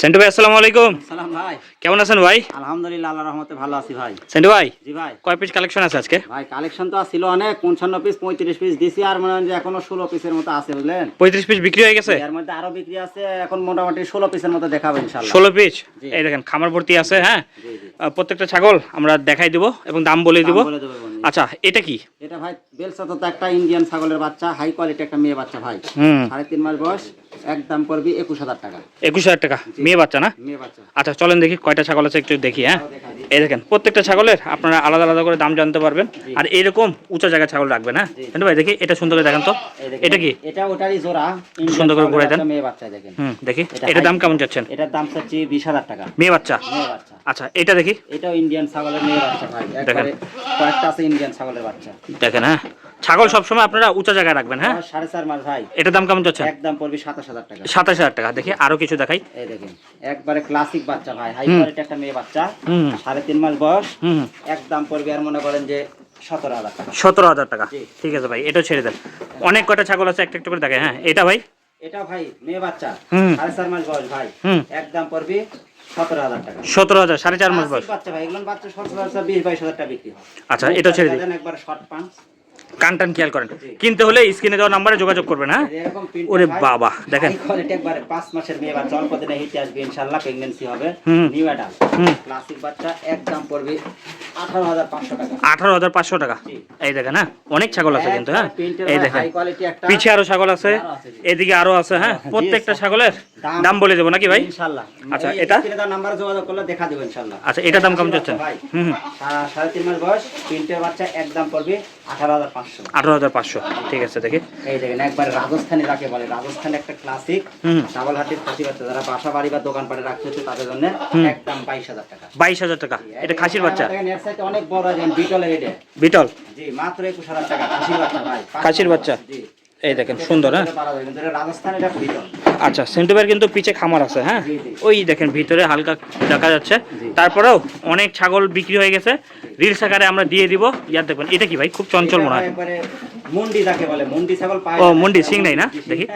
সেন্টু ভাই আসসালামু আলাইকুম। সালাম ভাই। কেমন আছেন ভাই? আলহামদুলিল্লাহ আল্লাহ রহমতে ভালো আছি ভাই। সেন্টু ভাই জি ভাই। কয় পিস কালেকশন আছে আজকে? ভাই কালেকশন তো ছিল অনেক পঞ্চান্ন পিস পঁয়ত্রিশ পিস দিছি আর মনে হয় যে এখনও ষোলো পিসের মতো আছে বুঝলেন? পঁয়ত্রিশ পিস বিক্রি হয়ে গেছে? এর মধ্যে আরও বিক্রি আছে এখন মোটামুটি ষোলো পিসের মতো দেখাবো ইনশাল্লাহ ষোলো পিস এই দেখেন খামার ভর্তি আছে হ্যাঁ? প্রত্যেকটা ছাগল আমরা দেখাই দিব এবং দাম বলে দিব। আচ্ছা এটা কি? এটা ভাই বেলসাত তো একটা ইন্ডিয়ান ছাগলের বাচ্চা হাই কোয়ালিটি একটা মেয়ে বাচ্চা ভাই। সাড়ে তিন মাস বয়স। একদম পড়বি একুশ হাজার টাকা। একুশ হাজার টাকা। মেয়ে বাচ্চা না? মেয়ে বাচ্চা। আচ্ছা চলেন দেখি কয়টা ছাগল আছে একটু দেখি হ্যাঁ? দিই। এই দেখেন প্রত্যেকটা ছাগলের আপনারা আলাদা আলাদা করে দাম জানতে পারবেন। আর এরকম উঁচা জায়গায় ছাগল রাখবেন হ্যাঁ। ভাই দেখি এটা সুন্দর করে দেখেন তো। এটা কি? এটা ওটারই জোড়া। সুন্দর করে ঘুরাই দেন। মেয়ে বাচ্চা দেখেন। হুম দেখি। এটা এটার দাম কেমন যাচ্ছেন? এটার দাম চাচ্ছি বিশ হাজার টাকা। মেয়ে বাচ্চা? আচ্ছা এটা দেখি। এটাও ইন্ডিয়ান ছাগলের মেয়ে বাচ্চা ভাই। একবারে কয়েকটা আছে ইন্ডিয়ান ছাগলের বাচ্চা। দেখেন হ্যাঁ? ছাগল সবসময় আপনারা উঁচা জায়গায় রাখবেন হ্যাঁ? সাড়ে চার মাস ভাই। এটার দাম কেমন যাচ্ছে? একদম পড়বি সাতাশ হাজার টাকা। সাতাশ হাজার টাকা। দেখি আরও কিছু দেখাই। এই দেখেন একবারে ক্লাসিক বাচ্চা ভাই। হাই কোয়ালিটি একটা মেয়ে বাচ্চা সাড়ে তিন মাস বয়স একদম পড়বি আর মনে করেন যে সতেরো হাজার টাকা। সতেরো হাজার টাকা। ঠিক আছে ভাই এটা ছেড়ে দেন। অনেক কটা ছাগল আছে একটা একটা করে দেখে হ্যাঁ? এটা ভাই? এটা ভাই মেয়ে বাচ্চা। সাড়ে চার মাস বয়স ভাই। একদম পড়বি সতেরো হাজার সাড়ে চার মাস বয়স। আচ্ছা এটা ছেড়ে দিন দেন একবার শর্ট পান কান খেয়াল করেন। কিনতে হলে স্ক্রিনে দেওয়া নাম্বারে যোগাযোগ করবেন হ্যাঁ? ওরে বাবা, দেখেন। কোয়ালিটি একবারে পাঁচ মাসের মেয়ে বাচ্চা অল্প দিনে হিটে আসবে ইনশাআল্লাহ প্রেগনেন্সি হবে। নিউ অ্যাডাল্ট ক্লাসিক বাচ্চা একদম পড়বে আঠারো হাজার পাঁচশো টাকা। এই দেখেন হ্যাঁ? অনেক ছাগল আছে কিন্তু হ্যাঁ? এই দেখেন। হাই কোয়ালিটি একটা পিছে আরও ছাগল আছে। এদিকে আরও আছে হ্যাঁ? প্রত্যেকটা ছাগলের দাম- বলে দেবো নাকি ভাই? আচ্ছা, এটা? স্ক্রিনে দেওয়া নাম্বারে যোগাযোগ করলে দেখা দেবো আচ্ছা এটার দাম কেমন বাচ্চা হুম হুম। সাড়ে তিন মাস বয়স প্রিন্টের বাচ্চা একদম পড়বে আঠারো হাজার পাঁচশো। আঠারো হাজার পাঁচশো ঠিক আছে দেখি। এই দেখেন একবার রাজস্থানি যাকে বলে রাজস্থান একটা ক্লাসিক খাসি বাচ্চা যারা বাসা বাড়ি বা দোকান রাখতে হচ্ছে তাদের জন্য হুম। একদম বাইশ হাজার টাকা। বাইশ হাজার টাকা। এটা খাসির বাচ্চা? সাথে অনেক বড় বিটলের এটা বিটল? জি মাত্র একুশ হাজার টাকা খাসির বাচ্চা ভাই খাসির বাচ্চা? জি। এই দেখেন সুন্দর হ্যাঁ? আচ্ছা সেন্টিভার কিন্তু পিছে খামার আছে হ্যাঁ। ওই দেখেন ভিতরে হালকা দেখা যাচ্ছে। তারপরেও অনেক ছাগল বিক্রি হয়ে গেছে। রিলস আকারে আমরা দিয়ে দিব। ইয়ার দেখবেন এটা কি ভাই? খুব চঞ্চল মনে হয়। মুন্ডি যাকে বলে মুন্ডি ছাগল পায় ও। মুন্ডি সিং নাই না। দেখি।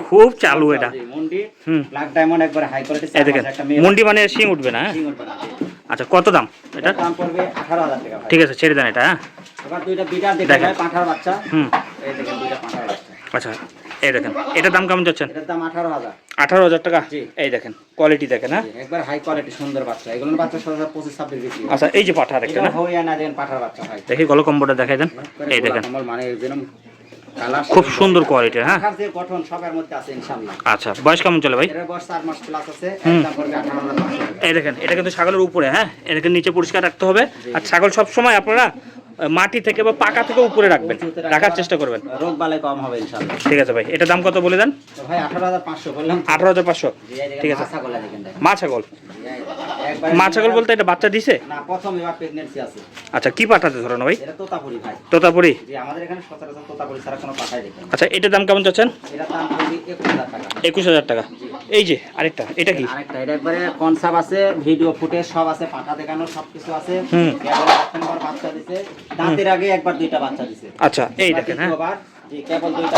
খুব চালু এটা। মুন্ডি ব্ল্যাক ডায়মন্ড একবারে হাই কোয়ালিটি দেখেন মুন্ডি মানে সিং উঠবে না হ্যাঁ? সিং উঠবে না। আচ্ছা কত দাম এটা? দাম পড়বে আঠারো হাজার টাকা ঠিক আছে ছেড়ে দেন এটা হ্যাঁ? এবার দুইটা দেখে দেখেন। পাঁঠার বাচ্চা। হুম। এই দেখেন দুইটা পাঁঠার বাচ্চা। আচ্ছা এই দেখেন এটার দাম কেমন যাচ্ছেন এটার দাম আঠারো হাজার। আঠারো হাজার টাকা? জি। এই দেখেন কোয়ালিটি দেখেন হ্যাঁ? একবার হাই কোয়ালিটি সুন্দর বাচ্চা। এগুলোর বাচ্চা সব পঁচিশ ছাব্বিশ বিক্রি হয়। আচ্ছা এই যে পাঠা দেখেন এটা হ্যাঁ হরিয়ানা দেখেন পাঠার বাচ্চা ভাই। দেখি গল কম্বোটা দেখাই দেন। এই দেখেন। কমল মানে কালার খুব সুন্দর কোয়ালিটির হ্যাঁ? গঠন সবার মধ্যে আছে ইনশাল্লাহ আচ্ছা বয়স কেমন চলে ভাই? এর বয়স মাস প্লাস আছে। এই দেখেন এটা কিন্তু ছাগলের উপরে হ্যাঁ? এটাকে নিচে পরিষ্কার রাখতে হবে। আর ছাগল সব সময় আপনারা মাটি থেকে বা পাকা থেকে উপরে রাখবেন। রাখার চেষ্টা করবেন। রোগ বালাই কম হবে ঠিক আছে ভাই এটা দাম কত বলে দেন? ভাই আঠারো হাজার পাঁচশো বললাম। ঠিক আছে। মা ছাগল? মা ছাগল বলতে এটা বাচ্চা দিছে? না প্রথম এবার প্রেগনেন্সি আছে। আচ্ছা কি পাঠাতে ধরো না ভাই? এটা তোতাপুরি ভাই। তোতাপুরি? জি আমাদের এখানে সচরাচর তোতাপুরি ছাড়া কোনো পাঠাই দেখেন আচ্ছা এটার দাম কেমন চাচ্ছেন? এটার দাম পড়বে একুশ হাজার টাকা। একুশ হাজার টাকা। এই যে আরেকটা এটা কি? আরেকটা এটা একবারে কনসাপ আছে ভিডিও ফুটেজ সব আছে পাঠা দেখানো সবকিছু আছে। হুম। কেবল এক নম্বর বাচ্চা দিছে। দাঁতের আগে একবার দুইটা বাচ্চা দিছে। আচ্ছা এই দেখেন হ্যাঁ। জি কেবল দুইটা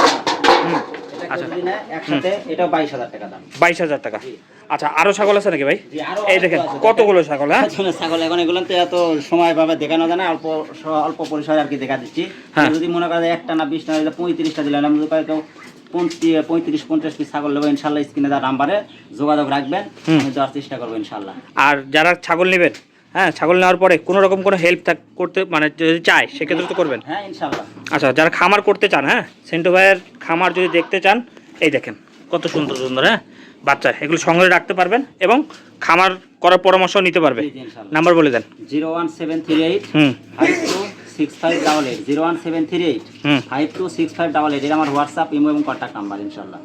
হুম। এটা আচ্ছা। একসাথে বাইশ হাজার টাকা দাম। বাইশ হাজার টাকা। আচ্ছা আরও ছাগল আছে নাকি ভাই? এই দেখেন কতগুলো ছাগল হ্যাঁ? ছাগল এখন এগুলো তো এত সময় ভাবে দেখানো যায় না অল্প অল্প পরিসরে আর কি দেখা দিচ্ছি। হ্যাঁ। যদি মনে করেন একটা না বিশটা না পঁয়ত্রিশটা দিলেন আমি যদি কেউ পঁয়ত্রিশ পঞ্চাশ পিস ছাগল নেব ইনশাল্লাহ স্ক্রিনে তার নাম্বারে যোগাযোগ রাখবেন। আমি দেওয়ার চেষ্টা করব ইনশাল্লাহ। আর যারা ছাগল নেবেন হ্যাঁ ছাগল নেওয়ার পরে কোনো রকম কোনো হেল্প করতে মানে যদি চায় সেক্ষেত্রে তো করবেন। হ্যাঁ ইনশাল্লাহ আচ্ছা যারা খামার করতে চান হ্যাঁ সেন্টু ভাইয়ের খামার যদি দেখতে চান এই দেখেন কত সুন্দর সুন্দর হ্যাঁ বাচ্চা এগুলো সংগ্রহে রাখতে পারবেন এবং খামার করার পরামর্শ নিতে পারবে। নাম্বার বলে দেন। Zero one seven three eight হুম। Five two six five double eight zero one seven three eight five two six five double eight এটা আমার হোয়াটসঅ্যাপ ইমো এবং কন্ট্যাক্ট নাম্বার ইনশাল্লাহ